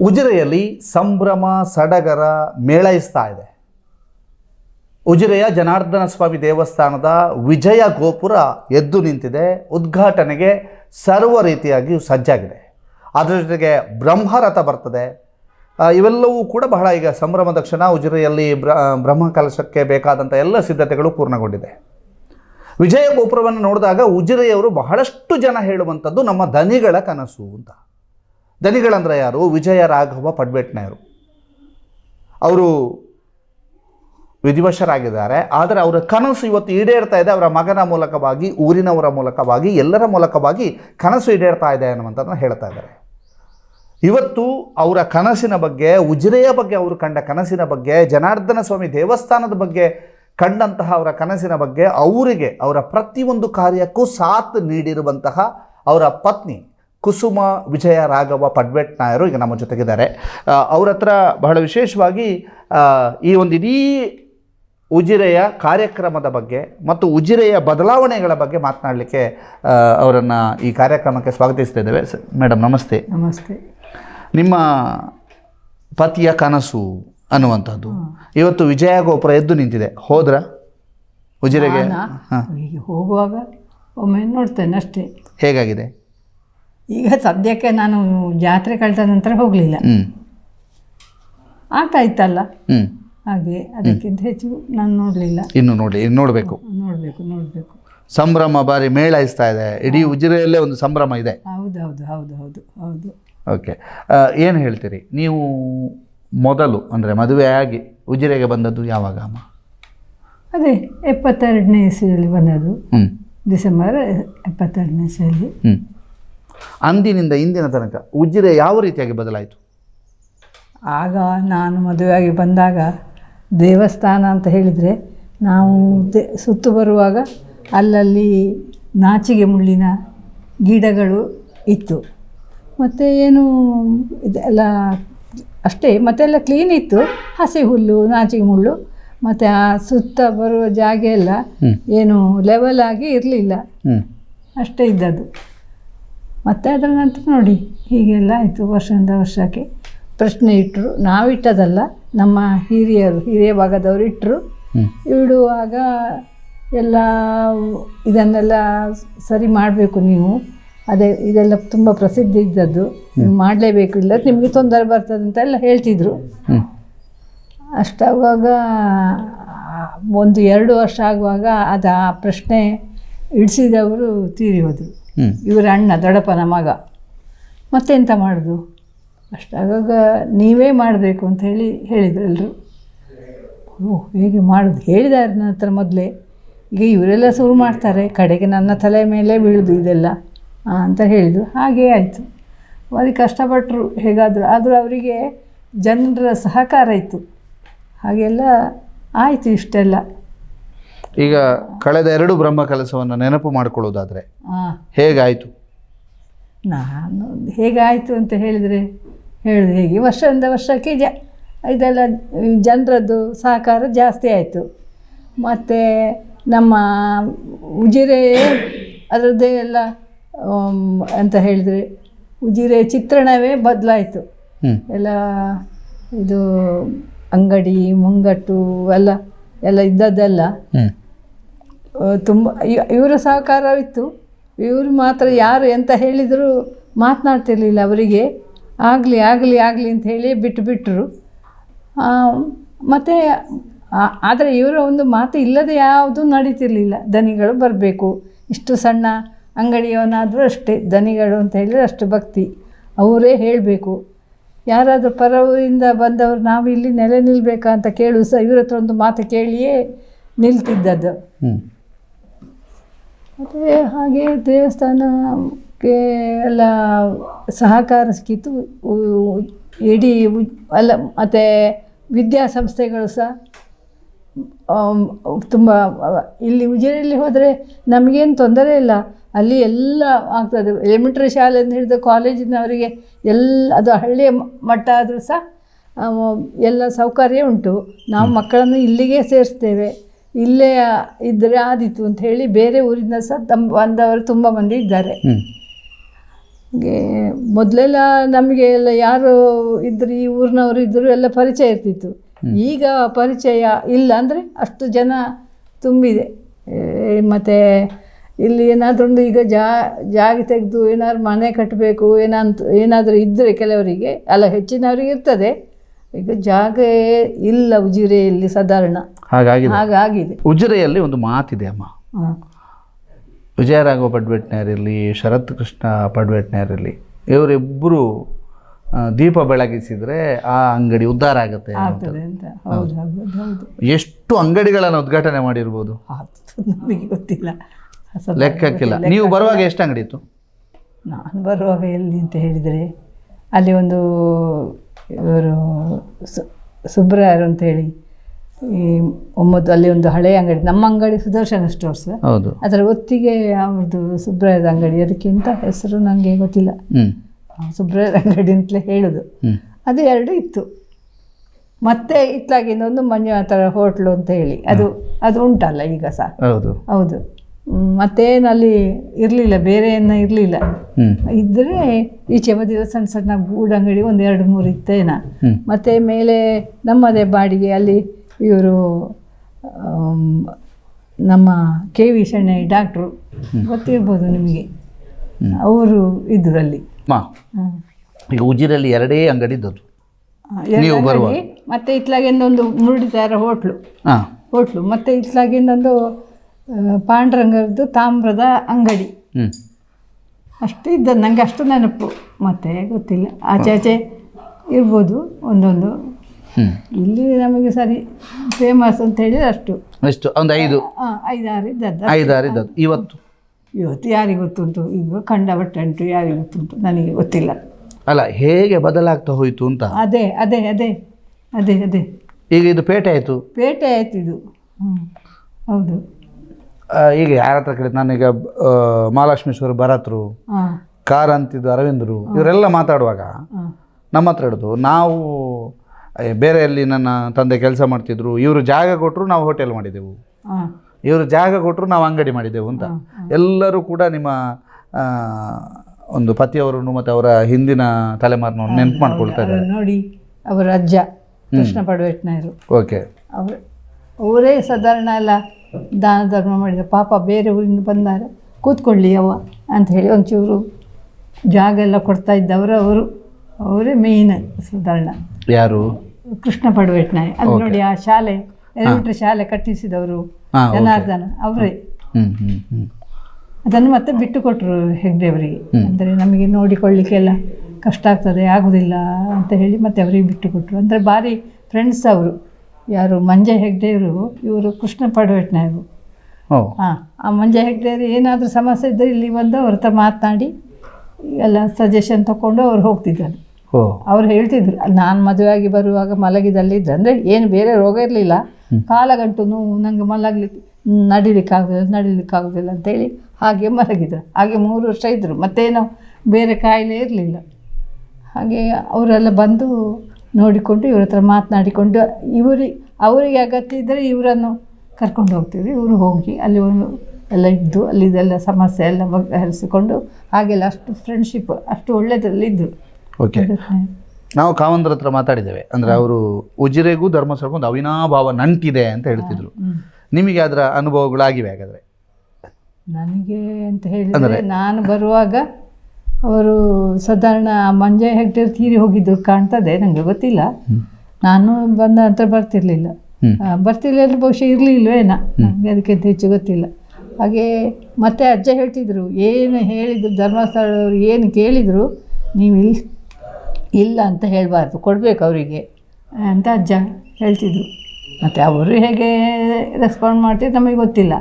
ಉಜಿರೆಯಲ್ಲಿ ಸಂಭ್ರಮ, ಸಡಗರ, ಮೇಳೈಸ್ತಾ ಇದೆ. ಉಜಿರೆಯ ಜನಾರ್ದನ ಸ್ವಾಮಿ ದೇವಸ್ಥಾನದ ವಿಜಯ ಗೋಪುರ ಎದ್ದು ನಿಂತಿದೆ. ಉದ್ಘಾಟನೆಗೆ ಸರ್ವ ರೀತಿಯಾಗಿ ಸಜ್ಜಾಗಿದೆ. ಅದರ ಜೊತೆಗೆ ಬ್ರಹ್ಮರಥ ಬರ್ತದೆ. ಇವೆಲ್ಲವೂ ಕೂಡ ಬಹಳ ಈಗ ಸಂಭ್ರಮದ ಕ್ಷಣ ಉಜಿರೆಯಲ್ಲಿ ಬ್ರ ಬ್ರಹ್ಮ ಕಲಶಕ್ಕೆ ಬೇಕಾದಂಥ ಎಲ್ಲ ಸಿದ್ಧತೆಗಳು ಪೂರ್ಣಗೊಂಡಿದೆ. ವಿಜಯ ಗೋಪುರವನ್ನು ನೋಡಿದಾಗ ಉಜಿರೆಯವರು ಬಹಳಷ್ಟು ಜನ ಹೇಳುವಂಥದ್ದು ನಮ್ಮ ದನಿಗಳ ಕನಸು ಅಂತ. ದನಿಗಳಂದ್ರೆ ಯಾರು? ವಿಜಯ ರಾಘವ ಪಡ್ಬೇಟ್ನವರು ಅವರು ವಿಧಿವಶರಾಗಿದ್ದಾರೆ. ಆದರೆ ಅವರ ಕನಸು ಇವತ್ತು ಈಡೇರ್ತಾ ಇದೆ. ಅವರ ಮಗನ ಮೂಲಕವಾಗಿ, ಊರಿನವರ ಮೂಲಕವಾಗಿ, ಎಲ್ಲರ ಮೂಲಕವಾಗಿ ಕನಸು ಈಡೇರ್ತಾ ಇದೆ ಅನ್ನುವಂಥದ್ದನ್ನು ಹೇಳ್ತಾ ಇದ್ದಾರೆ. ಇವತ್ತು ಅವರ ಕನಸಿನ ಬಗ್ಗೆ, ಉಜಿರೆಯ ಬಗ್ಗೆ ಅವರು ಕಂಡ ಕನಸಿನ ಬಗ್ಗೆ, ಜನಾರ್ದನ ಸ್ವಾಮಿ ದೇವಸ್ಥಾನದ ಬಗ್ಗೆ ಕಂಡಂತಹ ಅವರ ಕನಸಿನ ಬಗ್ಗೆ ಅವರಿಗೆ, ಅವರ ಪ್ರತಿಯೊಂದು ಕಾರ್ಯಕ್ಕೂ ಸಾಥ್ ನೀಡಿರುವಂತಹ ಅವರ ಪತ್ನಿ ಕುಸುಮ ವಿಜಯ ರಾಘವ ಪಡ್ಬೇಟ್ನಾಯರು ಈಗ ನಮ್ಮ ಜೊತೆಗಿದ್ದಾರೆ. ಅವ್ರ ಹತ್ರ ಬಹಳ ವಿಶೇಷವಾಗಿ ಈ ಒಂದು ಇಡೀ ಉಜಿರೆಯ ಕಾರ್ಯಕ್ರಮದ ಬಗ್ಗೆ ಮತ್ತು ಉಜಿರೆಯ ಬದಲಾವಣೆಗಳ ಬಗ್ಗೆ ಮಾತನಾಡಲಿಕ್ಕೆ ಅವರನ್ನು ಈ ಕಾರ್ಯಕ್ರಮಕ್ಕೆ ಸ್ವಾಗತಿಸ್ತಾ ಇದ್ದೇವೆ. ಮೇಡಮ್ ನಮಸ್ತೆ. ನಮಸ್ತೆ. ನಿಮ್ಮ ಪತಿಯ ಕನಸು ಅನ್ನುವಂಥದ್ದು. ಇವತ್ತು ವಿಜಯ ಗೋಪುರ ಎದ್ದು ನಿಂತಿದೆ. ಹೋದ್ರ? ಉಜಿರೆಗೆ? ಹೋಗುವಾಗ ಒಮ್ಮೆ ನೋಡ್ತೇನೆ ಅಷ್ಟೇ. ಹೇಗಾಗಿದೆ? ಈಗ ಸದ್ಯಕ್ಕೆ ನಾನು ಜಾತ್ರೆ ಕಳೆದ ನಂತರ ಹೋಗಲಿಲ್ಲ. ಆಗ್ತಾ ಇತ್ತಲ್ಲ ಹಾಗೆ ಅದಕ್ಕಿಂತ ಹೆಚ್ಚು ನಾನು ನೋಡಲಿಲ್ಲ. ಇನ್ನು ನೋಡಿ ಇನ್ನು ನೋಡಬೇಕು. ನೋಡಬೇಕು ನೋಡಬೇಕು. ಸಂಭ್ರಮ ಬಾರಿ ಮೇಳೈಸ್ತಾ ಇದೆ. ಇಡೀ ಉಜಿರೆಯಲ್ಲೇ ಒಂದು ಸಂಭ್ರಮ ಇದೆ. ಹೌದು ಹೌದು ಹೌದು ಹೌದು ಹೌದು. ಓಕೆ. ಏನು ಹೇಳ್ತೀರಿ? ನೀವು ಮೊದಲು ಅಂದರೆ ಮದುವೆಯಾಗಿ ಉಜಿರೆಗೆ ಬಂದದ್ದು ಯಾವಾಗ ಅಮ್ಮ? ಅದೇ ಎಪ್ಪತ್ತೆರಡನೇ ಇಸ್ವಿಯಲ್ಲಿ ಬಂದದ್ದು. ಡಿಸೆಂಬರ್ ಎಪ್ಪತ್ತೆರಡನೇ ಇಸ್ವಿಯಲ್ಲಿ. ಹ್ಞೂ ಅಂದಿನಿಂದ ಇಂದಿನ ತನಕ ಉಜಿರೆ ಯಾವ ರೀತಿಯಾಗಿ ಬದಲಾಯಿತು? ಆಗ ನಾನು ಮದುವೆಯಾಗಿ ಬಂದಾಗ ದೇವಸ್ಥಾನ ಅಂತ ಹೇಳಿದರೆ ನಾವು ದೆ ಸುತ್ತು ಬರುವಾಗ ಅಲ್ಲಲ್ಲಿ ನಾಚಿಗೆ ಮುಳ್ಳಿನ ಗಿಡಗಳು ಇತ್ತು. ಮತ್ತು ಏನು ಇದೆಲ್ಲ ಅಷ್ಟೇ ಮತ್ತೆಲ್ಲ ಕ್ಲೀನ್ ಇತ್ತು. ಹಸಿ ಹುಲ್ಲು ನಾಚಿಗೆ ಮುಳ್ಳು ಮತ್ತು ಆ ಸುತ್ತ ಬರುವ ಜಾಗ ಎಲ್ಲ. ಏನು ಲೆವೆಲ್ ಆಗಿ ಇರಲಿಲ್ಲ. ಅಷ್ಟೇ ಇದ್ದದ್ದು. ಮತ್ತು ಅದರ ನಂತರ ನೋಡಿ ಹೀಗೆಲ್ಲ ಆಯಿತು ವರ್ಷದಿಂದ ವರ್ಷಕ್ಕೆ. ಪ್ರಶ್ನೆ ಇಟ್ಟರು ನಾವಿಟ್ಟದಲ್ಲ ನಮ್ಮ ಹಿರಿಯರು ಹಿರಿಯ ಭಾಗದವರು ಇಟ್ಟರು ಇಡುವಾಗ ಎಲ್ಲ ಇದನ್ನೆಲ್ಲ ಸರಿ ಮಾಡಬೇಕು ನೀವು. ಅದೇ ಇದೆಲ್ಲ ತುಂಬ ಪ್ರಸಿದ್ಧಿ ಇದ್ದದ್ದು. ನೀವು ಮಾಡಲೇಬೇಕು ಇಲ್ಲ ನಿಮಗೆ ತೊಂದರೆ ಬರ್ತದೆ ಅಂತ ಎಲ್ಲ ಹೇಳ್ತಿದ್ರು. ಅಷ್ಟಾಗುವಾಗ ಒಂದು ಎರಡು ವರ್ಷ ಆಗುವಾಗ ಅದು ಆ ಪ್ರಶ್ನೆ ಇಡಿಸಿದವರು ತೀರಿ ಹೋದರು. ಇವರ ಅಣ್ಣ, ದೊಡ್ಡಪ್ಪನ ಮಗ. ಮತ್ತೆಂತ ಮಾಡೋದು? ಅಷ್ಟಾಗ ನೀವೇ ಮಾಡಬೇಕು ಅಂತ ಹೇಳಿ ಹೇಳಿದ್ರು ಎಲ್ಲರೂ ಓಹ್ ಹೇಗೆ ಮಾಡೋದು? ಹೇಳಿದ್ದಾರೆ ನನ್ನ ಹತ್ರ ಮೊದಲೇ. ಈಗ ಇವರೆಲ್ಲ ಶುರು ಮಾಡ್ತಾರೆ. ಕಡೆಗೆ ನನ್ನ ತಲೆ ಮೇಲೆ ಬೀಳುದು ಇದೆಲ್ಲ. ಅಂತ ಹೇಳಿದರು. ಹಾಗೇ ಆಯಿತು. ಅದಕ್ಕೆ ಕಷ್ಟಪಟ್ಟರು ಹೇಗಾದರೂ. ಆದರೂ ಅವರಿಗೆ ಜನರ ಸಹಕಾರ ಇತ್ತು. ಹಾಗೆಲ್ಲ ಆಯಿತು ಇಷ್ಟೆಲ್ಲ. ಈಗ ಕಳೆದ ಎರಡು ಬ್ರಹ್ಮ ಕೆಲಸವನ್ನು ನೆನಪು ಮಾಡಿಕೊಳ್ಳೋದಾದ್ರೆ ಹೇಗಾಯಿತು? ನಾನು ಹೇಗಾಯಿತು ಅಂತ ಹೇಳಿದರೆ ಹೇಳುದು ಹೇಗೆ? ವರ್ಷದಿಂದ ವರ್ಷಕ್ಕೆ ಜ ಇದೆಲ್ಲ ಜನರದ್ದು ಸಹಕಾರ ಜಾಸ್ತಿ ಆಯಿತು. ಮತ್ತು ನಮ್ಮ ಉಜಿರೆ ಅದರದ್ದೇ ಎಲ್ಲ ಅಂತ ಹೇಳಿದರೆ ಉಜಿರೆ ಚಿತ್ರಣವೇ ಬದಲಾಯಿತು. ಎಲ್ಲ ಇದು ಅಂಗಡಿ ಮುಂಗಟ್ಟು ಎಲ್ಲ ಎಲ್ಲ ಇದ್ದದ್ದೆಲ್ಲ ತುಂಬ ಇವರ ಸಹಕಾರವಿತ್ತು. ಇವರು ಮಾತ್ರ ಯಾರು ಎಂತ ಹೇಳಿದರೂ ಮಾತನಾಡ್ತಿರ್ಲಿಲ್ಲ ಅವರಿಗೆ. ಆಗಲಿ ಆಗಲಿ ಆಗಲಿ ಅಂತ ಹೇಳಿ ಬಿಟ್ಟು ಬಿಟ್ಟರು ಮತ್ತು ಆದರೆ ಇವರ ಒಂದು ಮಾತು ಇಲ್ಲದೆ ಯಾವುದೂ ನಡೀತಿರ್ಲಿಲ್ಲ. ದನಿಗಳು ಬರಬೇಕು. ಇಷ್ಟು ಸಣ್ಣ ಅಂಗಡಿಯವನಾದರೂ ಅಷ್ಟೇ, ದನಿಗಳು ಅಂತ ಹೇಳಿದರೆ ಅಷ್ಟು ಭಕ್ತಿ. ಅವರೇ ಹೇಳಬೇಕು. ಯಾರಾದರೂ ಪರವರಿಂದ ಬಂದವರು, ನಾವು ಇಲ್ಲಿ ನೆಲೆ ನಿಲ್ಲಬೇಕಾ ಅಂತ ಕೇಳು ಸಹ ಇವ್ರ ಹತ್ರ ಒಂದು ಮಾತು ಕೇಳಿಯೇ ನಿಲ್ತಿದ್ದದ್ದು. ಮತ್ತು ಹಾಗೆ ದೇವಸ್ಥಾನಕ್ಕೆ ಎಲ್ಲ ಸಹಕಾರ ಸಿಕ್ಕಿತ್ತು. ಉ- ಇಡೀ ಅಲ್ಲ ಮತ್ತು ವಿದ್ಯಾಸಂಸ್ಥೆಗಳು ಸಹ ತುಂಬ ಇಲ್ಲಿ ಉಜಿರೆಯಲ್ಲಿ ಹೋದರೆ ನಮಗೇನು ತೊಂದರೆ ಇಲ್ಲ. ಅಲ್ಲಿ ಎಲ್ಲ ಆಗ್ತದೆ. ಎಲಿಮೆಂಟ್ರಿ ಶಾಲೆಯಿಂದ ಹಿಡಿದು ಕಾಲೇಜಿನವರಿಗೆ ಎಲ್ಲ ಅದು ಹಳ್ಳಿಯ ಮಟ್ಟ ಆದರೂ ಸಹ ಎಲ್ಲ ಸೌಕರ್ಯ ಉಂಟು. ನಾವು ಮಕ್ಕಳನ್ನು ಇಲ್ಲಿಗೆ ಸೇರಿಸ್ತೇವೆ. ಇಲ್ಲೇ ಇದ್ದರೆ ಆದೀತು ಅಂತ ಹೇಳಿ ಬೇರೆ ಊರಿಂದ ಸಹ ತಮ್ಮ ಬಂದವರು ತುಂಬ ಮಂದಿ ಇದ್ದಾರೆ. ಹಾಗೆ ಮೊದಲೆಲ್ಲ ನಮಗೆ ಎಲ್ಲ ಯಾರು ಇದ್ದರು ಈ ಊರಿನವರು ಇದ್ದರು ಎಲ್ಲ ಪರಿಚಯ ಇರ್ತಿತ್ತು. ಈಗ ಪರಿಚಯ ಇಲ್ಲ ಅಂದರೆ ಅಷ್ಟು ಜನ ತುಂಬಿದೆ. ಮತ್ತು ಮತ್ತೆ ಇಲ್ಲಿ ಏನಾದ್ರೂ ಒಂದು ಈಗ ಜಾ ಜಾಗ ತೆಗೆದು ಏನಾದ್ರು ಮನೆ ಕಟ್ಟಬೇಕು ಏನಂತ ಏನಾದರೂ ಇದ್ದರೆ ಕೆಲವರಿಗೆ ಅಲ್ಲ ಹೆಚ್ಚಿನವರಿಗೆ ಇರ್ತದೆ. ಈಗ ಜಾಗ ಇಲ್ಲ ಉಜಿರೆಯಲ್ಲಿ ಸಾಧಾರಣ. ಹಾಗಾಗಿದೆ. ಹಾಗಾಗಿದೆ. ಉಜಿರೆಯಲ್ಲಿ ಒಂದು ಮಾತಿದೆ ಅಮ್ಮ. ವಿಜಯರಾಘವ ಪಡ್ವೆಟ್ನರ್ ಶರತ್ ಕೃಷ್ಣ ಪಡ್ವೆಟ್ನರ್ ಇರಲಿ ಇವರಿಬ್ಬರು ದೀಪ ಬೆಳಗಿಸಿದ್ರೆ ಆ ಅಂಗಡಿ ಉದ್ಧಾರ ಆಗುತ್ತೆ ಎಷ್ಟು ಅಂಗಡಿಗಳನ್ನು ಉದ್ಘಾಟನೆ ಮಾಡಿರ್ಬೋದು? ನಮಗೆ ಗೊತ್ತಿಲ್ಲ. ಲೆಕ್ಕಕ್ಕಿಲ್ಲ. ನೀವು ಬರುವಾಗ ಎಷ್ಟು ಅಂಗಡಿ ಇತ್ತು? ನಾನು ಬರುವಾಗ ಎಲ್ಲಿ ಅಂತ ಹೇಳಿದರೆ ಅಲ್ಲಿ ಒಂದು ಇವರು ಸು- ಸುಬ್ರಾಯರು ಅಂತ ಹೇಳಿ ಈ ಒಮ್ಮತ್ತು ಅಲ್ಲಿ ಒಂದು ಹಳೆಯ ಅಂಗಡಿ ನಮ್ಮ ಅಂಗಡಿ ಸುದರ್ಶನ ಸ್ಟೋರ್ಸ್. ಹೌದು. ಅದರ ಒತ್ತಿಗೆ ಅವ್ರದ್ದು ಸುಬ್ರಾಯದ ಅಂಗಡಿ ಅದಕ್ಕಿಂತ ಹೆಸರು ನನಗೆ ಗೊತ್ತಿಲ್ಲ. ಸುಬ್ರಾಯದ ಅಂಗಡಿ ಅಂತಲೇ ಹೇಳೋದು. ಅದು ಎರಡು ಇತ್ತು. ಮತ್ತೆ ಇತ್ಲಾಗಿಂದ ಒಂದು ಥರ ಹೋಟ್ಲು ಅಂತ ಹೇಳಿ. ಅದು ಅದು ಉಂಟಲ್ಲ ಈಗ ಸಹ. ಹೌದು. ಹೌದು. ಮತ್ತೇನು ಅಲ್ಲಿ ಇರಲಿಲ್ಲ ಬೇರೆ ಏನ ಇರಲಿಲ್ಲ. ಇದ್ದರೆ ಈಚೆ ಬದಿರ ಸಣ್ಣ ಸಣ್ಣ ಗೂಡಂಗಡಿ ಒಂದು ಎರಡು ಮೂರು ಇತ್ತೇನ ಮತ್ತೆ ಮೇಲೆ ನಮ್ಮದೇ ಬಾಡಿಗೆ ಅಲ್ಲಿ ಇವರು ನಮ್ಮ ಕೆ ವಿ ಶೆಣೈ ಡಾಕ್ಟ್ರು. ಗೊತ್ತಿರ್ಬೋದು ನಿಮಗೆ. ಅವರು ಮಾ ಈಗ ಉಜಿರಲ್ಲಿ ಎರಡೇ ಅಂಗಡಿ ಇದ್ದದ್ದು. ನೀವು ಮತ್ತೆ ಇತ್ಲಾಗಿಂದ ಒಂದು ಮುರುಡಿತಾರ ಹೋಟ್ಲು. ಹಾಂ. ಹೋಟ್ಲು ಮತ್ತೆ ಇತ್ಲಾಗಿಂದೊಂದು ಪಾಂಡುರಂಗರದ್ದು ತಾಮ್ರದ ಅಂಗಡಿ. ಅಷ್ಟು ಇದ್ದ ನನಗೆ ಅಷ್ಟು ನೆನಪು. ಮತ್ತೆ ಗೊತ್ತಿಲ್ಲ. ಆಚೆ ಆಚೆ ಇರ್ಬೋದು ಒಂದೊಂದು. ಇಲ್ಲಿ ನಮಗೆ ಸರಿ ಫೇಮಸ್ ಅಂತ ಹೇಳಿದ್ರೆ ಅಷ್ಟು. ಎಷ್ಟು? ಒಂದು ಐದು. ಐದಾರು ಇದ್ದದ್ದು ಐದಾರು ಇದ್ದದ್ದು. ಇವತ್ತು? ಇವತ್ತು ಯಾರಿಗೆ ಗೊತ್ತುಂಟು? ಈಗ ಕಂಡ ಬಟ್ಟೆ ಉಂಟು ಯಾರಿಗೆ ಗೊತ್ತುಂಟು? ನನಗೆ ಗೊತ್ತಿಲ್ಲ. ಅಲ್ಲ ಹೇಗೆ ಬದಲಾಗ್ತಾ ಹೋಯಿತು ಅಂತ? ಅದೇ ಅದೇ ಅದೇ ಅದೇ ಅದೇ. ಈಗ ಇದು ಪೇಟೆ ಆಯಿತು? ಪೇಟೆ ಆಯ್ತು ಇದು. ಹ್ಞೂ ಹೌದು. ಈಗ ಯಾರ ಹತ್ರ ಕೇಳಿದ್ ನಾನೀಗ ಮಹಾಲಕ್ಷ್ಮೇಶ್ವರ ಭರತ್ರು ಕಾರ್ ಅಂತಿದ್ದು ಅರವಿಂದರು ಇವರೆಲ್ಲ ಮಾತಾಡುವಾಗ ನಮ್ಮ ಹತ್ರ ಹಿಡಿದು ನಾವು ಬೇರೆ ಬೇರೆಯಲ್ಲಿ ನನ್ನ ತಂದೆ ಕೆಲಸ ಮಾಡ್ತಿದ್ರು ಇವರು ಜಾಗ ಕೊಟ್ಟರು ನಾವು ಹೋಟೆಲ್ ಮಾಡಿದೆವು. ಇವರು ಜಾಗ ಕೊಟ್ಟರು ನಾವು ಅಂಗಡಿ ಮಾಡಿದೆವು ಅಂತ. ಎಲ್ಲರೂ ಕೂಡ ನಿಮ್ಮ ಒಂದು ಪತಿಯವರನ್ನು ಮತ್ತು ಅವರ ಹಿಂದಿನ ತಲೆಮಾರನ್ನು ನೆನಪು ಮಾಡ್ಕೊಳ್ತಾರೆ ಇದ್ದಾರೆ. ನೋಡಿ ಅವರ ಅಜ್ಜ ಕೃಷ್ಣ ಪಡವೆಟ್ನಾಯರು. ಓಕೆ. ಅವರು ಅವರೇ ಸಾಧಾರಣ ಎಲ್ಲ ದಾನ ಧರ್ಮ ಮಾಡಿದ ಪಾಪ ಬೇರೆ ಊರಿಂದ ಬಂದಾರೆ. ಕೂತ್ಕೊಳ್ಳಿ ಅವ್ವ ಅಂತ ಹೇಳಿ ಒಂಚೂರು ಜಾಗ ಎಲ್ಲ ಕೊಡ್ತಾ ಇದ್ದವರು ಅವರು. ಅವರೇ ಮೇಯ್ನ್ ಸಾಧಾರಣ. ಯಾರು? ಕೃಷ್ಣ ಪಡವೆಟ್ನಾಯ್. ಅಲ್ಲಿ ನೋಡಿ ಆ ಶಾಲೆ ಎಲಿಮೆಂಟ್ರಿ ಶಾಲೆ ಕಟ್ಟಿಸಿದವರು ಜನಾರ್ದನ. ಅವರೇ. ಅದನ್ನು ಮತ್ತೆ ಬಿಟ್ಟು ಕೊಟ್ಟರು ಹೆಗ್ಡೆಯವರಿಗೆ. ಅಂದರೆ ನಮಗೆ ನೋಡಿಕೊಳ್ಳಿಕ್ಕೆಲ್ಲ ಕಷ್ಟ ಆಗ್ತದೆ ಆಗುದಿಲ್ಲ ಅಂತ ಹೇಳಿ ಮತ್ತೆ ಅವರಿಗೆ ಬಿಟ್ಟು ಕೊಟ್ಟರು ಅಂದರೆ ಭಾರಿ ಫ್ರೆಂಡ್ಸ್ ಅವರು. ಯಾರು ಮಂಜ ಹೆಗ್ಡೆಯವರು ಇವರು ಕೃಷ್ಣ ಪಡವೆಟ್ನವರು ಹಾಂ ಆ ಮಂಜ ಹೆಗ್ಡೆಯವರು ಏನಾದರೂ ಸಮಸ್ಯೆ ಇದ್ದರೆ ಇಲ್ಲಿ ಬಂದು ಅವ್ರ ಹತ್ರ ಮಾತನಾಡಿ ಎಲ್ಲ ಸಜೆಷನ್ ತಗೊಂಡು ಅವ್ರು ಹೋಗ್ತಿದ್ದಾರೆ. ಅವ್ರು ಹೇಳ್ತಿದ್ರು ನಾನು ಮದುವೆಯಾಗಿ ಬರುವಾಗ ಮಲಗಿದಲ್ಲಿದ್ದೆ ಅಂದರೆ ಏನು ಬೇರೆ ರೋಗ ಇರಲಿಲ್ಲ. ಕಾಲಗಂಟು ನೋವು ನನಗೆ ಮಲಗಲಿಕ್ಕೆ ನಡಿಲಿಕ್ಕಾಗೋದಿಲ್ಲ ನಡಿಲಿಕ್ಕಾಗೋದಿಲ್ಲ ಅಂತೇಳಿ ಹಾಗೆ ಮಲಗಿದ್ರು. ಹಾಗೆ ಮೂರು ವರ್ಷ ಇದ್ದರು ಮತ್ತೇನೋ ಬೇರೆ ಕಾಯಿಲೆ ಇರಲಿಲ್ಲ. ಹಾಗೆ ಅವರೆಲ್ಲ ಬಂದು ನೋಡಿಕೊಂಡು ಇವ್ರ ಹತ್ರ ಮಾತನಾಡಿಕೊಂಡು ಇವರಿಗೆ ಅವರಿಗೆ ಅಗತ್ಯ ಇದ್ದರೆ ಇವರನ್ನು ಕರ್ಕೊಂಡು ಹೋಗ್ತೀವಿ. ಇವರು ಹೋಗಿ ಅಲ್ಲಿ ಒಂದು ಎಲ್ಲ ಇದ್ದು ಅಲ್ಲಿದೆಲ್ಲ ಸಮಸ್ಯೆ ಎಲ್ಲ ಬಗೆಹರಿಸಿಕೊಂಡು ಹಾಗೆಲ್ಲ ಅಷ್ಟು ಫ್ರೆಂಡ್ಶಿಪ್ ಅಷ್ಟು ಒಳ್ಳೆಯದರಲ್ಲಿದ್ದರು ಓಕೆ ನಾವು ಕಾವಂದ್ರ ಹತ್ರ ಮಾತಾಡಿದ್ದೇವೆ. ಅಂದರೆ ಅವರು ಉಜಿರೆಗೂ ಧರ್ಮಸ್ಥಳಕ್ಕೂ ಒಂದು ಅವಿನಾಭಾವ ನಂಟಿದೆ ಅಂತ ಹೇಳ್ತಿದ್ರು. ನಿಮಗೆ ಅದರ ಅನುಭವಗಳಾಗಿವೆ ಹಾಗಾದರೆ? ನನಗೆ ಅಂತ ಹೇಳಿದರೆ ನಾನು ಬರುವಾಗ ಅವರು ಸಾಧಾರಣ ಮಂಜ ಹೆಗ್ಡೇರ್ ತೀರಿ ಹೋಗಿದ್ದು ಕಾಣ್ತದೆ ನನಗೆ ಗೊತ್ತಿಲ್ಲ. ನಾನು ಬಂದ ನಂತರ ಬರ್ತಿರ್ಲಿಲ್ಲ. ಹ್ಮ್. ಅಂದ್ರೆ ಬಹುಶಃ ಇರಲಿಲ್ವೇನ ನನಗೆ ಅದಕ್ಕಿಂತ ಹೆಚ್ಚು ಗೊತ್ತಿಲ್ಲ. ಹಾಗೆ ಮತ್ತೆ ಅಜ್ಜ ಹೇಳ್ತಿದ್ರು ಏನು ಹೇಳಿದ್ರು ಧರ್ಮಸ್ಥಳದವ್ರು ಏನು ಕೇಳಿದರು ನೀವು ಇಲ್ಲಿ ಇಲ್ಲ ಅಂತ ಹೇಳಬಾರ್ದು ಕೊಡಬೇಕು ಅವರಿಗೆ ಅಂತ ಅಜ್ಜ ಹೇಳ್ತಿದ್ರು. ಮತ್ತು ಅವರು ಹೇಗೆ ರೆಸ್ಪಾಂಡ್ ಮಾಡ್ತಿದ್ರು ನಮಗೆ ಗೊತ್ತಿಲ್ಲ.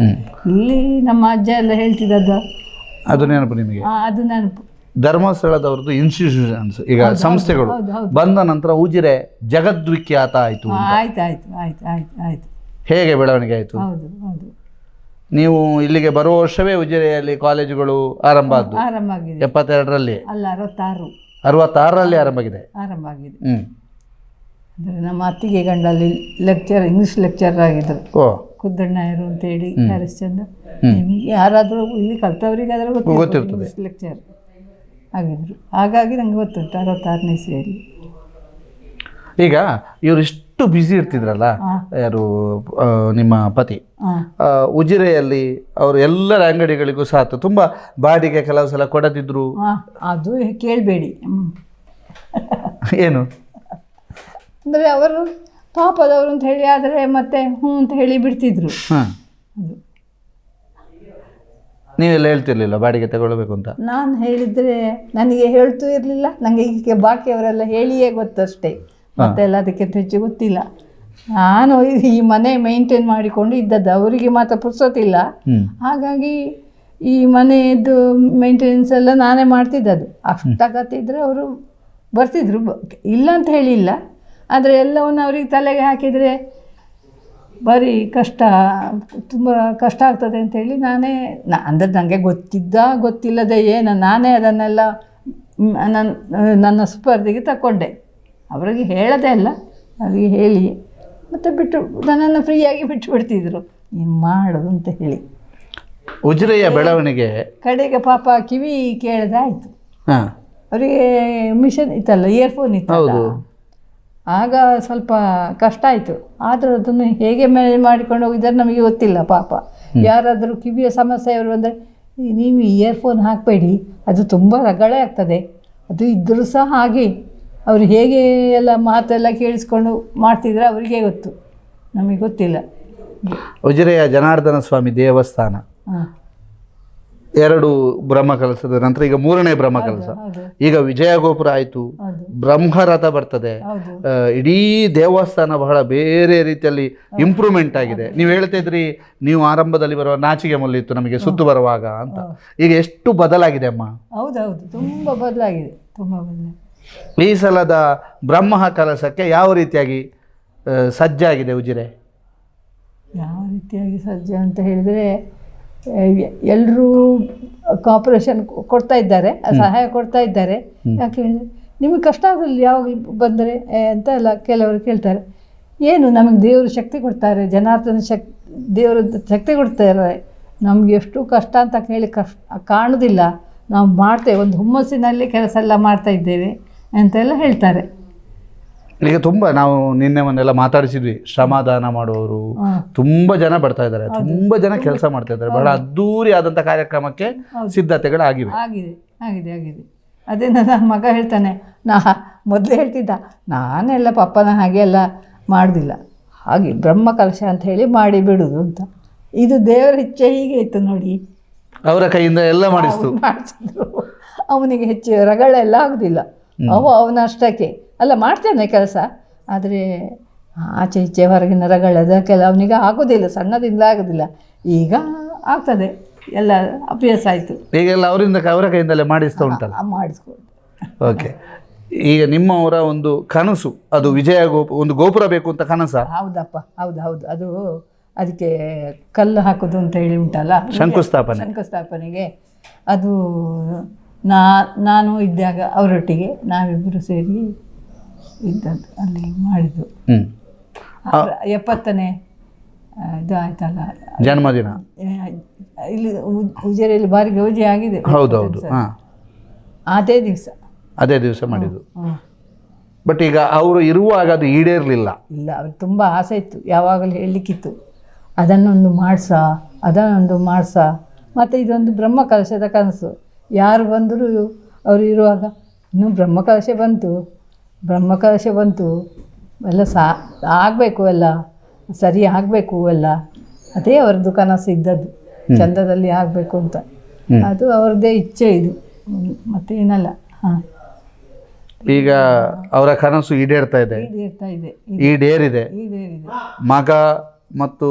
ಇಲ್ಲಿ ನಮ್ಮ ಅಜ್ಜ ಎಲ್ಲ ಹೇಳ್ತಿದ್ದದ್ದು. ಅದು ನೆನಪು ನಿಮಗೆ? ಅದು ನೆನಪು. ಧರ್ಮಸ್ಥಳದವ್ರದ್ದು ಇನ್ಸ್ಟಿಟ್ಯೂಷನ್ಸ್ ಈಗ ಸಂಸ್ಥೆಗಳು. ಬಂದ ನಂತರ ಉಜಿರೆ ಜಗದ್ವಿಖ್ಯಾತ ಆಯಿತು ಆಯ್ತು ಆಯ್ತು ಆಯ್ತು ಆಯ್ತು ಆಯ್ತು. ಹೇಗೆ ಬೆಳವಣಿಗೆ ಆಯಿತು? ಹೌದು ಹೌದು. ನೀವು ಇಲ್ಲಿಗೆ ಬರುವ ವರ್ಷವೇ ಉಜಿರೆಯಲ್ಲಿ ಕಾಲೇಜುಗಳು ಆರಂಭ ಆದ್ದು? ಆರಂಭ ಆಗಿದೆ. ಎಪ್ಪತ್ತೆರಡರಲ್ಲಿ? ಅಲ್ಲ ಅರವತ್ತಾರು. ಅರವತ್ತಾರರಲ್ಲಿ ಆರಂಭ ಆಗಿದೆ. ಆರಂಭ ಆಗಿದೆ. ಹ್ಞೂ ಅಂದರೆ ನಮ್ಮ ಅತ್ತಿಗೆ ಗಂಡಲ್ಲಿ ಲೆಕ್ಚರ್ ಇಂಗ್ಲೀಷ್ ಲೆಕ್ಚರ್ ಆಗಿದ್ದರು. ಓ. ಕುದ್ದಣ್ಣಯ್ಯರು ಅಂತೇಳಿ ಹರಿಶ್ಚಂದ್ರ. ನಿಮ್ಗೆ ಯಾರಾದರೂ ಇಲ್ಲಿ ಕಲ್ತವರಿಗಾದರೂ ಗೊತ್ತಿರ್ತದೆ ಇಂಗ್ಲೀಷ್ ಲೆಕ್ಚರ್ ಆಗಿದ್ರು ಹಾಗಾಗಿ ನಂಗೆ ಗೊತ್ತುಂಟು ಅರವತ್ತಾರನೇ ಸೇರಿ. ಈಗ ಇವರು ಇಷ್ಟು ಬ್ಯುಸಿ ಇರ್ತಿದ್ರಲ್ಲ ಯಾರು ಆ, ನಿಮ್ಮ ಪತಿ ಆ, ಉಜಿರೆಯಲ್ಲಿ ಅವರು ಎಲ್ಲರ ಅಂಗಡಿಗಳಿಗೂ ಸಾತು. ತುಂಬ ಬಾಡಿಗೆ ಕೆಲವು ಸಲ ಕೊಡದಿದ್ರು. ಅದು ಕೇಳಬೇಡಿ. ಏನು? ಅಂದರೆ ಅವರು ಪಾಪದವರು ಅಂತ ಹೇಳಿ ಆದರೆ ಮತ್ತೆ ಹ್ಞೂ ಅಂತ ಹೇಳಿ ಬಿಡ್ತಿದ್ರು. ಹಾಂ. ಅದು. ನೀವೆಲ್ಲ ಹೇಳ್ತಿರ್ಲಿಲ್ಲ ಬಾಡಿಗೆ ತಗೊಳ್ಬೇಕು ಅಂತ? ನಾನು ಹೇಳಿದ್ರೆ ನನಗೆ ಹೇಳ್ತೂ ಇರಲಿಲ್ಲ ನನಗೆ ಈಗ ಬಾಕಿಯವರೆಲ್ಲ ಹೇಳಿಯೇ ಗೊತ್ತಷ್ಟೇ. ಮತ್ತೆಲ್ಲ ಅದಕ್ಕಿಂತ ಹೆಚ್ಚು ಗೊತ್ತಿಲ್ಲ. ನಾನು ಈ ಮನೆ ಮೇಂಟೈನ್ ಮಾಡಿಕೊಂಡು ಇದ್ದದ್ದು ಅವರಿಗೆ ಮಾತ್ರ ಪುರ್ಸೊತ್ತಿಲ್ಲ. ಹಾಗಾಗಿ ಈ ಮನೆಯದ್ದು ಮೇಂಟೆನೆನ್ಸ್ ಎಲ್ಲ ನಾನೇ ಮಾಡ್ತಿದ್ದದ್ದು. ಅಷ್ಟಾಗತ್ತಿದ್ರೆ ಅವರು ಬರ್ತಿದ್ರು ಇಲ್ಲ ಅಂತ ಹೇಳಿಲ್ಲ. ಆದರೆ ಎಲ್ಲವನ್ನು ಅವ್ರಿಗೆ ತಲೆಗೆ ಹಾಕಿದರೆ ಬರೀ ಕಷ್ಟ ತುಂಬ ಕಷ್ಟ ಆಗ್ತದೆ ಅಂತೇಳಿ ನಾನೇ ನಾ ಅಂದರೆ ನನಗೆ ಗೊತ್ತಿದ್ದ ಗೊತ್ತಿಲ್ಲದೆ ಏನು ನಾನೇ ಅದನ್ನೆಲ್ಲ ನನ್ನ ನನ್ನ ಸ್ಪರ್ಧೆಗೆ ತಗೊಂಡೆ ಅವರಿಗೆ ಹೇಳದೇ ಅಲ್ಲ ಅವರಿಗೆ ಹೇಳಿ. ಮತ್ತು ಬಿಟ್ಟು ನನ್ನನ್ನು ಫ್ರೀಯಾಗಿ ಬಿಟ್ಟು ಬಿಡ್ತಿದ್ರು. ನೀನು ಮಾಡೋದು ಅಂತ ಹೇಳಿ. ಉಜಿರೆಯ ಬೆಳವಣಿಗೆ. ಕಡೆಗೆ ಪಾಪ ಕಿವಿ ಕೇಳದಾಯಿತು ಹಾಂ. ಅವರಿಗೆ ಮಿಷನ್ ಇತ್ತಲ್ಲ ಇಯರ್ಫೋನ್ ಇತ್ತಲ್ಲ. ಆಗ ಸ್ವಲ್ಪ ಕಷ್ಟ ಆಯಿತು. ಆದರೂ ಅದನ್ನು ಹೇಗೆ ಮ್ಯಾನೇಜ್ ಮಾಡಿಕೊಂಡು ಹೋಗಿದ್ದಾರೆ ನಮಗೆ ಗೊತ್ತಿಲ್ಲ ಪಾಪ. ಯಾರಾದರೂ ಕಿವಿಯ ಸಮಸ್ಯೆ ಅವರು ಬಂದರೆ ನೀವು ಇಯರ್ಫೋನ್ ಹಾಕಬೇಡಿ ಅದು ತುಂಬ ರಗಳೆ ಆಗ್ತದೆ. ಅದು ಇದ್ದರೂ ಸಹ ಹಾಗೆ. ಅವರು ಹೇಗೆ ಎಲ್ಲ ಮಾತೆಲ್ಲ ಕೇಳಿಸ್ಕೊಂಡು ಮಾಡ್ತಿದ್ರೆ ಅವರಿಗೆ ಗೊತ್ತು. ನಮಗೆ ಗೊತ್ತಿಲ್ಲ. ಉಜಿರೆಯ ಜನಾರ್ದನ ಸ್ವಾಮಿ ದೇವಸ್ಥಾನ. ಹಾಂ ಬ್ರಹ್ಮ ಕಲಸದ ನಂತರ ಈಗ ಮೂರನೇ ಬ್ರಹ್ಮ ಕಲಸ. ಈಗ ವಿಜಯ ಗೋಪುರ ಆಯಿತು. ಬ್ರಹ್ಮರಥ ಬರ್ತದೆ. ಇಡೀ ದೇವಸ್ಥಾನ ಬಹಳ ಬೇರೆ ರೀತಿಯಲ್ಲಿ ಇಂಪ್ರೂವ್ಮೆಂಟ್ ಆಗಿದೆ. ನೀವು ಹೇಳ್ತಾ ಇದ್ರಿ ನೀವು ಆರಂಭದಲ್ಲಿ ಬರುವ ನಾಚಿಗೆ ಮಲ್ಲಿತ್ತು ನಮಗೆ ಸುತ್ತು ಬರುವಾಗ ಅಂತ. ಈಗ ಎಷ್ಟು ಬದಲಾಗಿದೆ ಅಮ್ಮ? ಹೌದೌದು ತುಂಬ ಬದಲಾಗಿದೆ ತುಂಬ ಬದಲಾಗಿದೆ. ಈ ಸಲದ ಬ್ರಹ್ಮ ಕಲಸಕ್ಕೆ ಯಾವ ರೀತಿಯಾಗಿ ಸಜ್ಜಾಗಿದೆ ಉಜಿರೆ? ಯಾವ ರೀತಿಯಾಗಿ ಸಜ್ಜೆ ಅಂತ ಹೇಳಿದರೆ ಎಲ್ಲರೂ ಕಾಪರೇಷನ್ ಕೊಡ್ತಾ ಇದ್ದಾರೆ ಸಹಾಯ ಕೊಡ್ತಾ ಇದ್ದಾರೆ. ಯಾಕೆ ಹೇಳಿದ್ರೆ ನಿಮಗೆ ಕಷ್ಟ ಆಗಲಿ ಯಾವಾಗ ಬಂದರೆ ಅಂತ ಎಲ್ಲ ಕೆಲವರು ಕೇಳ್ತಾರೆ. ಏನು ನಮಗೆ ದೇವರು ಶಕ್ತಿ ಕೊಡ್ತಾರೆ ಜನಾರ್ದನ ಶಕ್ತಿ ದೇವರು ಶಕ್ತಿ ಕೊಡ್ತಾರೆ. ನಮಗೆ ಎಷ್ಟು ಕಷ್ಟ ಅಂತ ಕೇಳಿ ಕಷ್ಟ ಕಾಣೋದಿಲ್ಲ. ನಾವು ಮಾಡ್ತೇವೆ ಒಂದು ಹುಮ್ಮಸ್ಸಿನಲ್ಲಿ ಕೆಲಸ ಎಲ್ಲ ಮಾಡ್ತಾ ಇದ್ದೇವೆ ಅಂತೆಲ್ಲ ಹೇಳ್ತಾರೆ. ಈಗ ತುಂಬ ನಾವು ನಿನ್ನೆ ಮೊನ್ನೆಲ್ಲ ಮಾತಾಡಿಸಿದ್ವಿ. ಶ್ರಮದಾನ ಮಾಡುವವರು. ತುಂಬಾ ಜನ ಬರ್ತಾ ಇದ್ದಾರೆ. ತುಂಬ ಜನ ಕೆಲಸ ಮಾಡ್ತಾ ಇದ್ದಾರೆ. ಬಹಳ ಅದ್ದೂರಿ ಆದಂತ ಕಾರ್ಯಕ್ರಮಕ್ಕೆ ಸಿದ್ಧತೆಗಳು ಸಿದ್ಧತೆಗಳಾಗಿವೆ ಆಗಿದೆ. ಆಗಿದೆ ಆಗಿದೆ. ಅದೇ ನನ್ನ ಮಗ ಹೇಳ್ತಾನೆ. ನಾ ಮೊದಲು ಹೇಳ್ತಿದ್ದ ನಾನೆಲ್ಲ ಪಪ್ಪನ ಹಾಗೆ ಎಲ್ಲ ಮಾಡೋದಿಲ್ಲ. ಹಾಗೆ ಬ್ರಹ್ಮ ಕಲಶ ಅಂತ ಹೇಳಿ ಮಾಡಿ ಬಿಡುದು ಅಂತ. ಇದು ದೇವರ ಇಚ್ಛೆ ಹೀಗೆ ಇತ್ತು ನೋಡಿ. ಅವರ ಕೈಯಿಂದ ಎಲ್ಲ ಮಾಡಿಸ್ತು. ಮಾಡಿಸಿದ್ರು. ಅವನಿಗೆ ಹೆಚ್ಚು ರಗಳೆಲ್ಲ ಆಗೋದಿಲ್ಲ. ಅವ ಅವನ ಅಷ್ಟಕ್ಕೆ. ಅಲ್ಲ ಮಾಡ್ತಾನೆ ಕೆಲಸ. ಆದರೆ ಆಚೆ ಈಚೆ ಹೊರಗಿನ ನರಗಳದ ಕೆಲ ಅವನಿಗೆ ಆಗೋದಿಲ್ಲ ಸಣ್ಣದಿಂದ ಆಗೋದಿಲ್ಲ. ಈಗ ಆಗ್ತದೆ. ಎಲ್ಲ ಅಭ್ಯಾಸ ಆಯಿತು. ಈಗೆಲ್ಲ ಅವರಿಂದ ಅವರ ಕೈಯಿಂದಲೇ ಮಾಡಿಸ್ತಾ ಉಂಟಲ್ಲ? ಮಾಡಿಸ್ಕೊಂಡು ಓಕೆ ಈಗ ನಿಮ್ಮವರ ಒಂದು ಕನಸು ಅದು ವಿಜಯ ಗೋಪು ಒಂದು ಗೋಪುರ ಬೇಕು ಅಂತ ಕನಸ? ಹೌದಪ್ಪ ಹೌದು ಹೌದು. ಅದು ಅದಕ್ಕೆ ಕಲ್ಲು ಹಾಕೋದು ಅಂತ ಹೇಳಿ ಉಂಟಲ್ಲ? ಶಂಕುಸ್ಥಾಪನೆ. ಶಂಕುಸ್ಥಾಪನೆಗೆ. ಅದು ನಾ ನಾನು ಇದ್ದಾಗ ಅವರೊಟ್ಟಿಗೆ ನಾವಿಬ್ಬರು ಸೇರಿ ಇದ್ದದ್ದು ಅಲ್ಲಿ ಮಾಡಿದ್ದು. ಅವ್ರ ಎಪ್ಪತ್ತನೇ ಇದು ಆಯ್ತಲ್ಲ? ಜನ್ಮದಿನ. ಇಲ್ಲಿ ಉ- ಉಜಿರೆಯಲ್ಲಿ ಭಾರಿ ಗೌಜಿ ಆಗಿದೆ. ಹೌದೌದು ಹಾಂ. ಅದೇ ದಿವಸ. ಅದೇ ದಿವಸ ಮಾಡಿದ್ದು. ಬಟ್ ಈಗ ಅವರು ಇರುವಾಗ ಅದು ಈಡೇರಲಿಲ್ಲ. ಇಲ್ಲ ಅವ್ರು ತುಂಬ ಆಸೆ ಇತ್ತು ಯಾವಾಗಲೂ ಹೇಳಲಿಕ್ಕಿತ್ತು. ಅದನ್ನೊಂದು ಮಾಡ್ಸ ಅದನ್ನೊಂದು ಮಾಡ್ಸ. ಮತ್ತು ಇದೊಂದು ಬ್ರಹ್ಮ ಕಲಶದ ಕನಸು. ಯಾರು ಬಂದರೂ ಅವರು ಇರುವಾಗ ಇನ್ನು ಬ್ರಹ್ಮಕಲಶ ಬಂತು ಬ್ರಹ್ಮಕಲಶ ಬಂತು ಎಲ್ಲ ಸಾ ಆಗಬೇಕು ಎಲ್ಲ ಸರಿ ಆಗಬೇಕು ಎಲ್ಲ. ಅದೇ ಅವ್ರದ್ದು ಕನಸು ಇದ್ದದ್ದು ಚಂದದಲ್ಲಿ ಆಗಬೇಕು ಅಂತ. ಅದು ಅವ್ರದ್ದೇ ಇಚ್ಛೆ ಇದು. ಮತ್ತೆ ಮತ್ತೇನಲ್ಲ ಹಾಂ. ಈಗ ಅವರ ಕನಸು ಈಡೇರ್ತಾ ಇದೆ. ಈಡೇರ್ತಾ ಇದೆ ಈಡೇರಿದೆ. ಈಡೇರಿದೆ. ಮಗ ಮತ್ತು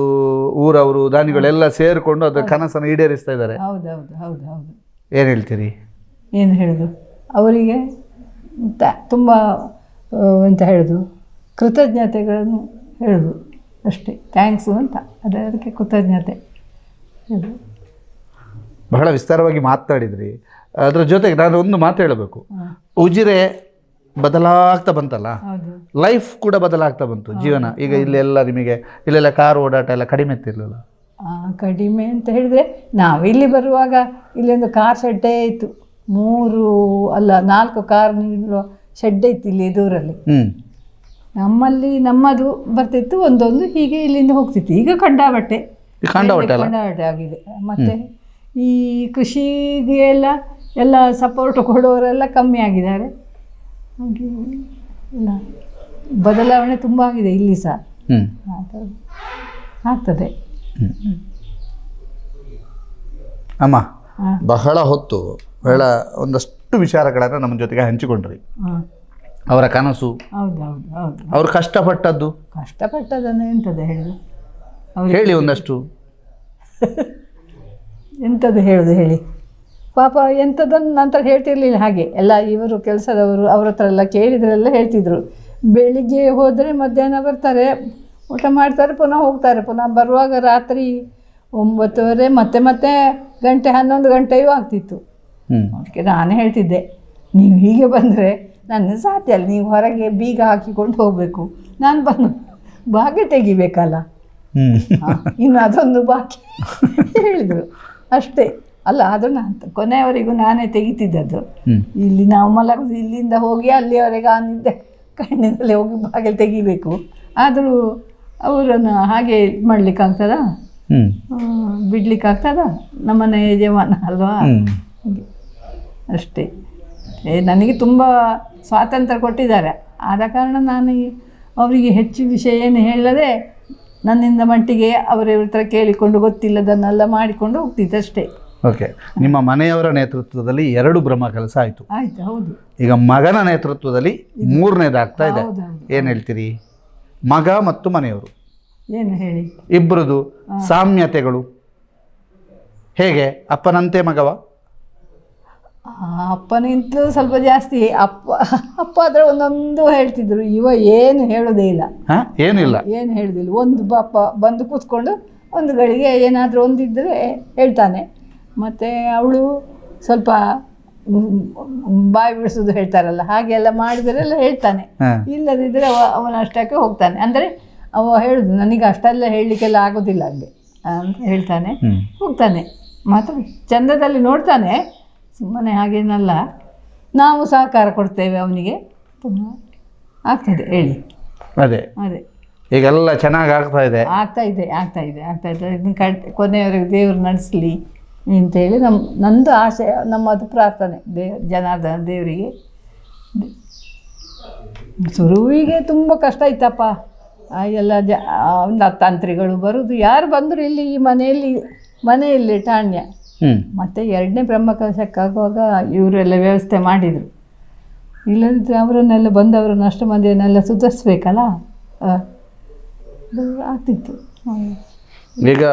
ಊರವರು ದಾನಿಗಳೆಲ್ಲ ಸೇರಿಕೊಂಡು ಅದರ ಕನಸನ್ನು ಈಡೇರಿಸ್ತಾ ಇದ್ದಾರೆ. ಹೌದು ಹೌದು ಹೌದು. ಏನು ಹೇಳ್ತೀರಿ? ಏನು ಹೇಳೋದು? ಅವರಿಗೆ ತ- ತುಂಬ ಆ, ಎಂತ ಹೇಳೋದು? ಕೃತಜ್ಞತೆಗಳನ್ನು ಹೇಳೋದು ಅಷ್ಟೇ. ಥ್ಯಾಂಕ್ಸು ಅಂತ. ಅದೇ ಅದಕ್ಕೆ ಕೃತಜ್ಞತೆ ಹೇಳೋದು. ಬಹಳ ವಿಸ್ತಾರವಾಗಿ ಮಾತನಾಡಿದ್ರಿ ಅದರ ಜೊತೆಗೆ ನಾನು ಒಂದು ಮಾತು ಹೇಳಬೇಕು. ಉಜಿರೆ ಬದಲಾಗ್ತಾ ಬಂತಲ್ಲ? ಹೌದು. ಲೈಫ್ ಕೂಡ ಬದಲಾಗ್ತಾ ಬಂತು ಜೀವನ. ಈಗ ಇಲ್ಲೆಲ್ಲ ನಿಮಗೆ ಇಲ್ಲೆಲ್ಲ ಕಾರ್ ಓಡಾಟ ಎಲ್ಲ ಕಡಿಮೆ ಇರ್ತಿರ್ಲಿಲ್ಲ. ಆ, ಕಡಿಮೆ ಅಂತ ಹೇಳಿದರೆ ನಾವು ಇಲ್ಲಿ ಬರುವಾಗ ಇಲ್ಲೊಂದು ಕಾರ್ ಶೆಡ್ಡೇ ಇತ್ತು. ಮೂರು ಅಲ್ಲ ನಾಲ್ಕು ಕಾರ್ ನಿಲ್ಲುವ ಶೆಡ್ ಇತ್ತು ಇಲ್ಲಿ ದೂರಲ್ಲಿ. ನಮ್ಮಲ್ಲಿ ನಮ್ಮದು ಬರ್ತಿತ್ತು ಒಂದೊಂದು ಹೀಗೆ ಇಲ್ಲಿಂದ ಹೋಗ್ತಿತ್ತು. ಈಗ ಕಂಡಾಬಟ್ಟೆ ಕಂಡಾಬಟ್ಟೆ ಆಗಿದೆ. ಮತ್ತೆ ಈ ಕೃಷಿಗೆ ಎಲ್ಲ ಎಲ್ಲ ಸಪೋರ್ಟ್ ಕೊಡೋರೆಲ್ಲ ಕಮ್ಮಿ ಆಗಿದ್ದಾರೆ. ಹಾಗೆ ಬದಲಾವಣೆ ತುಂಬ ಆಗಿದೆ ಇಲ್ಲಿ ಸಹ. ಆಗ್ತದೆ. ಅಮ್ಮ ಬಹಳ ಹೊತ್ತು ಬಹಳ ಒಂದಷ್ಟು ವಿಚಾರಗಳನ್ನು ನಮ್ಮ ಜೊತೆಗೆ ಹಂಚಿಕೊಂಡ್ರಿ. ಅವರ ಕನಸು ಹೌದು ಅವ್ರು ಕಷ್ಟಪಟ್ಟದ್ದು. ಕಷ್ಟಪಟ್ಟದನ್ನು ಎಂಥದ್ದು ಹೇಳಿ? ಹೇಳಿ ಒಂದಷ್ಟು. ಎಂಥದ್ದು ಹೇಳುದು ಹೇಳಿ? ಪಾಪ ಎಂಥದ್ದನ್ನು ನಂತರ ಹೇಳ್ತಿರ್ಲಿಲ್ಲ ಹಾಗೆ. ಎಲ್ಲ ಇವರು ಕೆಲಸದವರು ಅವ್ರ ಹತ್ರ ಎಲ್ಲ ಕೇಳಿದ್ರೆಲ್ಲ ಹೇಳ್ತಿದ್ರು. ಬೆಳಿಗ್ಗೆ ಹೋದರೆ ಮಧ್ಯಾಹ್ನ ಬರ್ತಾರೆ. ಊಟ ಮಾಡ್ತಾರೆ ಪುನಃ ಹೋಗ್ತಾರೆ. ಪುನಃ ಬರುವಾಗ ರಾತ್ರಿ ಒಂಬತ್ತುವರೆ ಮತ್ತೆ ಮತ್ತೆ ಗಂಟೆ ಹನ್ನೊಂದು ಗಂಟೆಯೂ ಆಗ್ತಿತ್ತು. ಅದಕ್ಕೆ ನಾನು ಹೇಳ್ತಿದ್ದೆ ನೀವು ಹೀಗೆ ಬಂದರೆ ನನ್ನ ಸಾಧ್ಯ ಅಲ್ಲ ನೀವು ಹೊರಗೆ ಬೀಗ ಹಾಕಿಕೊಂಡು ಹೋಗಬೇಕು. ನಾನು ಬಂದು ಬಾಗಿ ತೆಗಿಬೇಕಲ್ಲ. ಇನ್ನು ಅದೊಂದು ಬಾಕಿ. ಹೇಳಿದರು. ಅಷ್ಟೇ. ಅಲ್ಲ ಅದು ನಾನು ಕೊನೆಯವರೆಗೂ ನಾನೇ ತೆಗಿತಿದ್ದದ್ದು. ಇಲ್ಲಿ ನಾವು ಮಲಗುದು ಇಲ್ಲಿಂದ ಹೋಗಿ ಅಲ್ಲಿಯವರೆಗೆ ಆ ನಿದ್ದೆ ಕಣ್ಣಿನಲ್ಲಿ ಹೋಗಿ ಬಾಗಿಲು ತೆಗಿಬೇಕು. ಆದರೂ ಅವರನ್ನು ಹಾಗೆ ಇದು ಮಾಡ್ಲಿಕ್ಕಾಗ್ತದಾ? ಬಿಡ್ಲಿಕ್ಕಾಗ್ತದ? ನಮ್ಮನೆ ಯಜಮಾನ ಅಲ್ವಾ? ಅಷ್ಟೇ. ಏ ನನಗೆ ತುಂಬ ಸ್ವಾತಂತ್ರ್ಯ ಕೊಟ್ಟಿದ್ದಾರೆ. ಆದ ಕಾರಣ ನಾನು ಅವರಿಗೆ ಹೆಚ್ಚು ವಿಷಯ ಏನು ಹೇಳದೆ ನನ್ನಿಂದ ಮಟ್ಟಿಗೆ ಅವರ ಹತ್ರ ಕೇಳಿಕೊಂಡು ಗೊತ್ತಿಲ್ಲದನ್ನೆಲ್ಲ ಮಾಡಿಕೊಂಡು ಹೋಗ್ತಿದ್ದಷ್ಟೇ. ಓಕೆ. ನಿಮ್ಮ ಮನೆಯವರ ನೇತೃತ್ವದಲ್ಲಿ ಎರಡು ಬ್ರಹ್ಮ ಕೆಲಸ ಆಯಿತು. ಆಯ್ತು ಹೌದು. ಈಗ ಮಗನ ನೇತೃತ್ವದಲ್ಲಿ ಮೂರನೇದಾಗ್ತಾ ಇದೆ. ಏನು ಹೇಳ್ತೀರಿ? ಮಗ ಮತ್ತು ಮನೆಯವರು. ಏನು ಹೇಳಿ? ಇಬ್ಬರದು ಸಾಮ್ಯತೆಗಳು. ಹೇಗೆ? ಅಪ್ಪನಂತೆ ಮಗವ? ಆ, ಅಪ್ಪನಿಂತಲೂ ಸ್ವಲ್ಪ ಜಾಸ್ತಿ. ಅಪ್ಪ ಅಪ್ಪ ಆದರೆ ಒಂದೊಂದು ಹೇಳ್ತಿದ್ರು. ಇವ ಏನು ಹೇಳೋದೇ ಇಲ್ಲ. ಹಾಂ? ಏನಿಲ್ಲ. ಏನು ಹೇಳುದಿಲ್ಲ ಒಂದು ಅಪ್ಪ ಬಂದು ಕೂತ್ಕೊಂಡು ಒಂದು ಗಳಿಗೆ ಏನಾದರೂ ಒಂದಿದ್ದರೆ ಹೇಳ್ತಾನೆ. ಮತ್ತು ಅವಳು ಸ್ವಲ್ಪ ಬಾಯಿ ಬಿಡಿಸೋದು ಹೇಳ್ತಾರಲ್ಲ ಹಾಗೆಲ್ಲ ಮಾಡಿದರೆಲ್ಲ ಹೇಳ್ತಾನೆ. ಹಾಂ. ಇಲ್ಲದಿದ್ದರೆ ಅವ ಅವನ ಅಷ್ಟಕ್ಕೆ ಹೋಗ್ತಾನೆ. ಅಂದರೆ ಅವ ಹೇಳುದು ನನಗೆ ಅಷ್ಟೆಲ್ಲ ಹೇಳಲಿಕ್ಕೆಲ್ಲ ಆಗೋದಿಲ್ಲ ಅಲ್ಲಿ ಅಂತ ಹೇಳ್ತಾನೆ. ಹೋಗ್ತಾನೆ. ಮಾತ್ರ ಚಂದದಲ್ಲಿ ನೋಡ್ತಾನೆ. ಸುಮ್ಮನೆ ಹಾಗೇನಲ್ಲ. ನಾವು ಸಹಕಾರ ಕೊಡ್ತೇವೆ ಅವನಿಗೆ. ಪುನಃ ಆಗ್ತದೆ ಹೇಳಿ. ಅದೇ. ಅದೇ. ಈಗೆಲ್ಲ ಚೆನ್ನಾಗಿ ಆಗ್ತಾ ಇದೆ. ಆಗ್ತಾ ಇದೆ ಆಗ್ತಾ ಇದೆ ಆಗ್ತಾ ಇದೆ. ಇದನ್ನ ಕಟ್ ಕೊನೆಯವರೆಗೆ ದೇವ್ರು ನಡೆಸಲಿ. ಅಂತೇಳಿ ನಮ್ಮ ನಂದು ಆಸೆ ನಮ್ಮದು ಪ್ರಾರ್ಥನೆ ದೇ ಜನಾರ್ದನ ದೇವರಿಗೆ. ಶುರುವಿಗೆ ತುಂಬ ಕಷ್ಟ ಇತ್ತಪ್ಪ ಎಲ್ಲ ಜ ತಂತ್ರಿಗಳು ಬರೋದು. ಯಾರು ಬಂದರು ಇಲ್ಲಿ ಈ ಮನೆಯಲ್ಲಿ ಮನೆಯಲ್ಲಿ ಠಾಣ್ಯ. ಮತ್ತು ಎರಡನೇ ಬ್ರಹ್ಮಕಲಶಕ್ಕಾಗುವಾಗ ಇವರೆಲ್ಲ ವ್ಯವಸ್ಥೆ ಮಾಡಿದರು. ಇಲ್ಲದಿದ್ದರೆ ಅವರನ್ನೆಲ್ಲ ಬಂದವರು ಅಷ್ಟು ಮಂದಿಯನ್ನೆಲ್ಲ ಸುಧಾರಿಸ್ಬೇಕಲ್ಲ? ಆಗ್ತಿತ್ತು. ಈಗ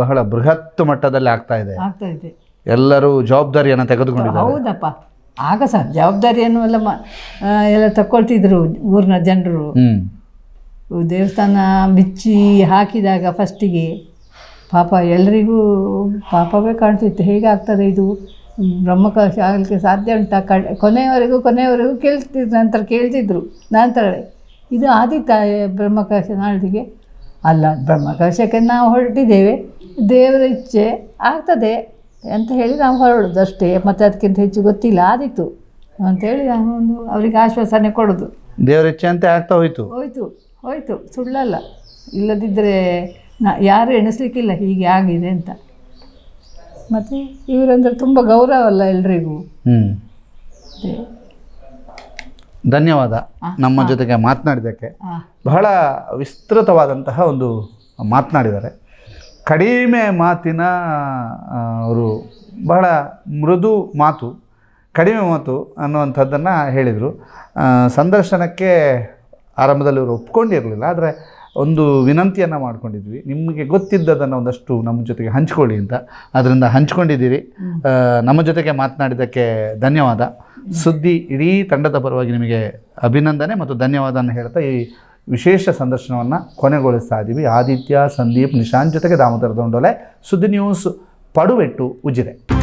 ಬಹಳ ಬೃಹತ್ ಮಟ್ಟದಲ್ಲಿ ಆಗ್ತಾ ಇದೆ. ಆಗ್ತಾ ಇದೆ. ಎಲ್ಲರೂ ಜವಾಬ್ದಾರಿಯನ್ನು ತೆಗೆದುಕೊಂಡಿದ್ದಾರೆ. ಹೌದಪ್ಪ. ಆಗ ಸರ್ ಜವಾಬ್ದಾರಿಯನ್ನು ಎಲ್ಲ ಎಲ್ಲ ತಕ್ಕೊಳ್ತಿದ್ರು ಊರಿನ ಜನರು. ದೇವಸ್ಥಾನ ಬಿಚ್ಚಿ ಹಾಕಿದಾಗ ಫಸ್ಟಿಗೆ ಪಾಪ ಎಲ್ಲರಿಗೂ ಪಾಪವೇ ಕಾಣ್ತಿತ್ತು. ಹೇಗೆ ಆಗ್ತದೆ ಇದು? ಬ್ರಹ್ಮಕಲಶ ಆಗಲಿಕ್ಕೆ ಸಾಧ್ಯ ಉಂಟಾ? ಕೊನೆಯವರೆಗೂ ಕೊನೆಯವರೆಗೂ ಕೇಳ್ತಿದ್ರು ನಂತರ ಕೇಳ್ತಿದ್ರು. ನಂತರ ಇದು ಆದಿತ್ತ ಬ್ರಹ್ಮಕಲಶ ನಾಳಿಗೆ ಅಲ್ಲ ಬ್ರಹ್ಮಕಲಶಕ್ಕೆ ನಾವು ಹೊರಟಿದ್ದೇವೆ. ದೇವರ ಇಚ್ಛೆ ಆಗ್ತದೆ ಅಂತ ಹೇಳಿ ನಾವು ಹೊರಡೋದು ಅಷ್ಟೇ. ಮತ್ತು ಅದಕ್ಕಿಂತ ಹೆಚ್ಚು ಗೊತ್ತಿಲ್ಲ ಆದಿತ್ತು ಅಂತೇಳಿ ನಾನು ಒಂದು ಅವರಿಗೆ ಆಶ್ವಾಸನೆ ಕೊಡೋದು. ದೇವರ ಇಚ್ಛೆ ಅಂತ ಆಗ್ತಾ ಹೋಯಿತು. ಹೋಯಿತು ಹೋಯಿತು ಸುಳ್ಳಲ್ಲ. ಇಲ್ಲದಿದ್ದರೆ ನಾ ಯಾರು ಎಣಿಸ್ಲಿಕ್ಕಿಲ್ಲ ಹೀಗೆ ಆಗಿದೆ ಅಂತ. ಮತ್ತು ಇವರಂದ್ರೆ ತುಂಬ ಗೌರವ ಅಲ್ಲ ಎಲ್ರಿಗೂ. ಹ್ಞೂ ಧನ್ಯವಾದ ನಮ್ಮ ಜೊತೆಗೆ ಮಾತನಾಡಿದ್ದಕ್ಕೆ. ಬಹಳ ವಿಸ್ತೃತವಾದಂತಹ ಒಂದು ಮಾತನಾಡಿದ್ದಾರೆ. ಕಡಿಮೆ ಮಾತಿನ ಅವರು ಬಹಳ ಮೃದು ಮಾತು ಕಡಿಮೆ ಮಾತು ಅನ್ನುವಂಥದ್ದನ್ನು ಹೇಳಿದರು. ಸಂದರ್ಶನಕ್ಕೆ ಆರಂಭದಲ್ಲಿ ಅವರು ಒಪ್ಕೊಂಡಿರಲಿಲ್ಲ ಆದರೆ ಒಂದು ವಿನಂತಿಯನ್ನು ಮಾಡ್ಕೊಂಡಿದ್ವಿ. ನಿಮಗೆ ಗೊತ್ತಿದ್ದದನ್ನು ಒಂದಷ್ಟು ನಮ್ಮ ಜೊತೆಗೆ ಹಂಚ್ಕೊಳ್ಳಿ ಅಂತ. ಅದರಿಂದ ಹಂಚ್ಕೊಂಡಿದ್ದೀರಿ. ನಮ್ಮ ಜೊತೆಗೆ ಮಾತನಾಡಿದ್ದಕ್ಕೆ ಧನ್ಯವಾದ. ಸುದ್ದಿ ಇಡೀ ತಂಡದ ಪರವಾಗಿ ನಿಮಗೆ ಅಭಿನಂದನೆ ಮತ್ತು ಧನ್ಯವಾದವನ್ನು ಹೇಳ್ತಾ ಈ ವಿಶೇಷ ಸಂದರ್ಶನವನ್ನು ಕೊನೆಗೊಳಿಸ್ತಾ ಇದ್ದೀವಿ ಆದಿತ್ಯ, ಸಂದೀಪ್, ನಿಶಾಂತ್ ಜೊತೆಗೆ ದಾಮೋದರ ದೊಂಡೊಲೆ. ಸುದ್ದಿ ನ್ಯೂಸ್ ಪಡುವೆಟ್ಟು, ಉಜಿರೆ.